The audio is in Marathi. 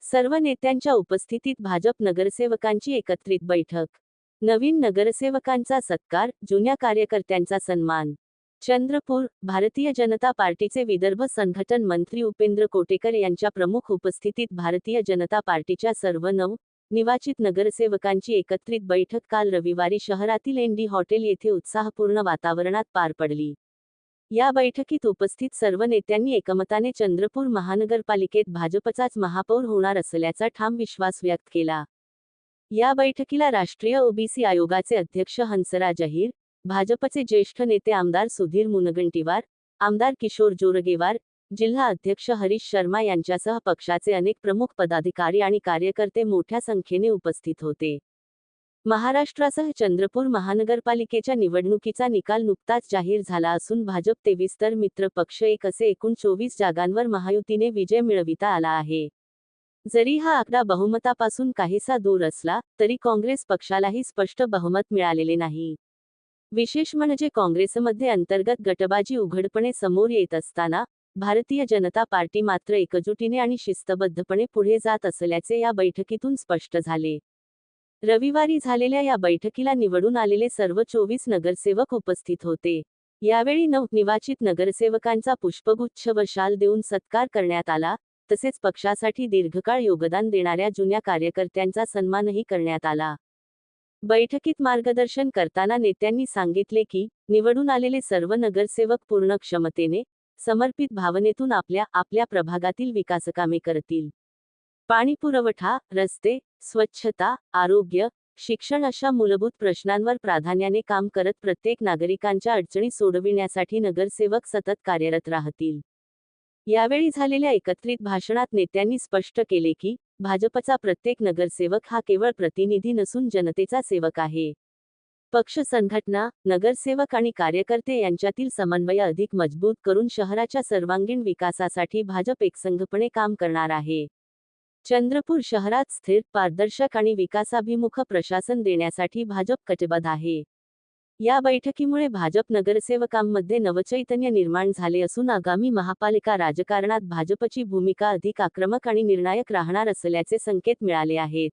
सर्व नेत्यांच्या उपस्थितीत भाजप नगरसेवकांची एकत्रित बैठक. नवीन नगरसेवकांचा सत्कार जुन्या कार्यकर्त्यांचा सन्मान. चंद्रपूर भारतीय जनता पार्टीचे विदर्भ संघटन मंत्री उपेंद्र कोटेकर यांच्या प्रमुख उपस्थितीत भारतीय जनता पार्टीच्या सर्व नऊ निवाचित नगरसेवकांची एकत्रित बैठक काल रविवारी शहरातील एनडी हॉटेल येथे उत्साहपूर्ण वातावरणात पार पडली. या बैठकीत उपस्थित सर्व नेत्यांनी एकमताने चंद्रपूर महानगरपालिकेत भाजपचाच महापौर होणार असल्याचा ठाम विश्वास व्यक्त केला. या बैठकीला राष्ट्रीय ओबीसी आयोगाचे अध्यक्ष हंसराज अहिर भाजपचे ज्येष्ठ नेते आमदार सुधीर मुनगंटीवार आमदार किशोर जोरगेवार जिल्हा अध्यक्ष हरीश शर्मा यांच्यासह पक्षाचे अनेक प्रमुख पदाधिकारी आणि कार्यकर्ते मोठ्या संख्येने उपस्थित होते. महाराष्ट्रासह चंद्रपूर महानगरपालिकेच्या निवडणुकीचा निकाल नुकताच जाहीर झाला असून भाजप तेवीस तर मित्र पक्ष एक असे एकूण चोवीस जागांवर महायुतीने विजय मिळविता आला आहे. जरी हा आकडा बहुमतापासून काहीसा दूर असला तरी काँग्रेस पक्षालाही स्पष्ट बहुमत मिळालेले नाही. विशेष म्हणजे काँग्रेसमध्ये अंतर्गत गटबाजी उघडपणे समोर येत असताना भारतीय जनता पार्टी मात्र एकजुटीने आणि शिस्तबद्धपणे पुढे जात असल्याचे या बैठकीतून स्पष्ट झाले. रविवारी झालेल्या या बैठकीला निवडून आलेले सर्व चोवीस नगरसेवक उपस्थित होते. यावेळी नवनिवाचित नगरसेवकांचा पुष्पगुच्छ व शाल देऊन सत्कार करण्यात आला तसेच पक्षासाठी दीर्घकाळ योगदान देणाऱ्या जुन्या कार्यकर्त्यांचा सन्मानही करण्यात आला. बैठकीत मार्गदर्शन करताना नेत्यांनी सांगितले की निवडून आलेले सर्व नगरसेवक पूर्ण क्षमतेने समर्पित भावनेतून आपल्या आपल्या प्रभागातील विकासकामे करतील. पाणी पुरवठा रस्ते स्वच्छता आरोग्य शिक्षण अशा मूलभूत प्रश्नांवर प्राधान्याने काम करत प्रत्येक नागरिकांच्या अडचणी सोडविण्यासाठी नगरसेवक सतत कार्यरत राहतील. यावेळी झालेल्या एकत्रित भाषणात नेत्यांनी स्पष्ट केले की भाजपचा प्रत्येक नगरसेवक हा केवळ प्रतिनिधी नसून जनतेचा सेवक आहे. पक्ष संघटना नगरसेवक आणि कार्यकर्ते यांच्यातील समन्वय अधिक मजबूत करून शहराच्या सर्वांगीण विकासासाठी भाजप एकसंघपणे काम करणार आहे. चंद्रपूर शहरात स्थिर पारदर्शक आणि विकासाभिमुख प्रशासन देण्यासाठी भाजप कटिबद्ध आहे. या बैठकीमुळे भाजप नगरसेवकांमध्ये नवचैतन्य निर्माण झाले असून आगामी महापालिका राजकारणात भाजपची भूमिका अधिक आक्रमक आणि निर्णायक राहणार असल्याचे संकेत मिळाले आहेत.